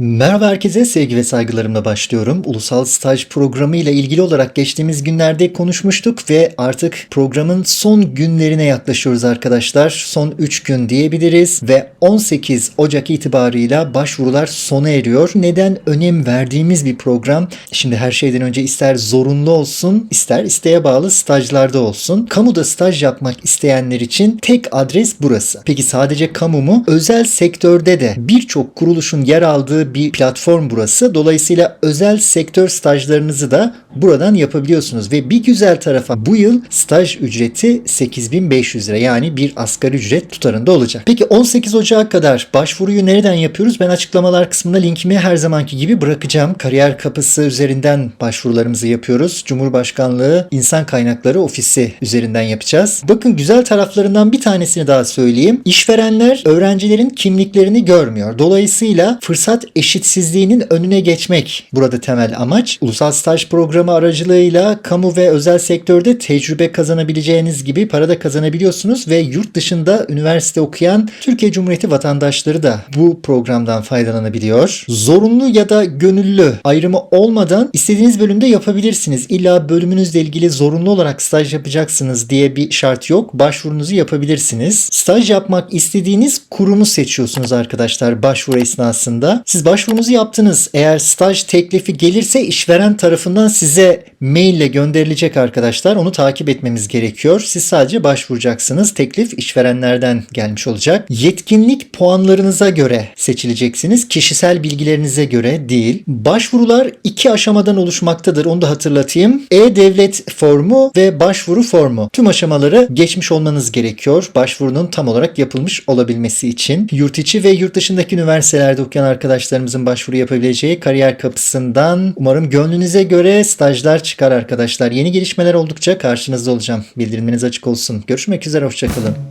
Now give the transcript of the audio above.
Merhaba herkese sevgi ve saygılarımla başlıyorum. Ulusal staj programı ile ilgili olarak geçtiğimiz günlerde konuşmuştuk ve artık programın son günlerine yaklaşıyoruz arkadaşlar. Son 3 gün diyebiliriz ve 18 Ocak itibarıyla başvurular sona eriyor. Neden önem verdiğimiz bir program? Şimdi her şeyden önce ister zorunlu olsun, ister isteğe bağlı stajlarda olsun. Kamuda staj yapmak isteyenler için tek adres burası. Peki sadece kamu mu? Özel sektörde de birçok kuruluşun yer aldığı bir platform burası. Dolayısıyla özel sektör stajlarınızı da buradan yapabiliyorsunuz ve bir güzel tarafa bu yıl staj ücreti 8500 lira yani bir asgari ücret tutarında olacak. Peki 18 Ocak'a kadar başvuruyu nereden yapıyoruz? Ben açıklamalar kısmında linkimi her zamanki gibi bırakacağım. Kariyer kapısı üzerinden başvurularımızı yapıyoruz. Cumhurbaşkanlığı İnsan Kaynakları Ofisi üzerinden yapacağız. Bakın güzel taraflarından bir tanesini daha söyleyeyim. İşverenler öğrencilerin kimliklerini görmüyor. Dolayısıyla fırsat eşitsizliğinin önüne geçmek burada temel amaç. Ulusal staj programı aracılığıyla kamu ve özel sektörde tecrübe kazanabileceğiniz gibi para da kazanabiliyorsunuz ve yurt dışında üniversite okuyan Türkiye Cumhuriyeti vatandaşları da bu programdan faydalanabiliyor. Zorunlu ya da gönüllü ayrımı olmadan istediğiniz bölümde yapabilirsiniz. İlla bölümünüzle ilgili zorunlu olarak staj yapacaksınız diye bir şart yok. Başvurunuzu yapabilirsiniz. Staj yapmak istediğiniz kurumu seçiyorsunuz arkadaşlar başvuru esnasında. Siz başvurunuzu yaptınız. Eğer staj teklifi gelirse işveren tarafından size maille gönderilecek arkadaşlar. Onu takip etmemiz gerekiyor. Siz sadece başvuracaksınız. Teklif işverenlerden gelmiş olacak. Yetkinlik puanlarınıza göre seçileceksiniz. Kişisel bilgilerinize göre değil. Başvurular iki aşamadan oluşmaktadır. Onu da hatırlatayım. E-Devlet formu ve başvuru formu. Tüm aşamaları geçmiş olmanız gerekiyor. Başvurunun tam olarak yapılmış olabilmesi için. Yurt içi ve yurt dışındaki üniversitelerde okuyan arkadaşlarımızın başvuru yapabileceği kariyer kapısından umarım gönlünüze göre stajlar çıkar arkadaşlar. Yeni gelişmeler oldukça karşınızda olacağım. Bildirimleriniz açık olsun. Görüşmek üzere, hoşçakalın.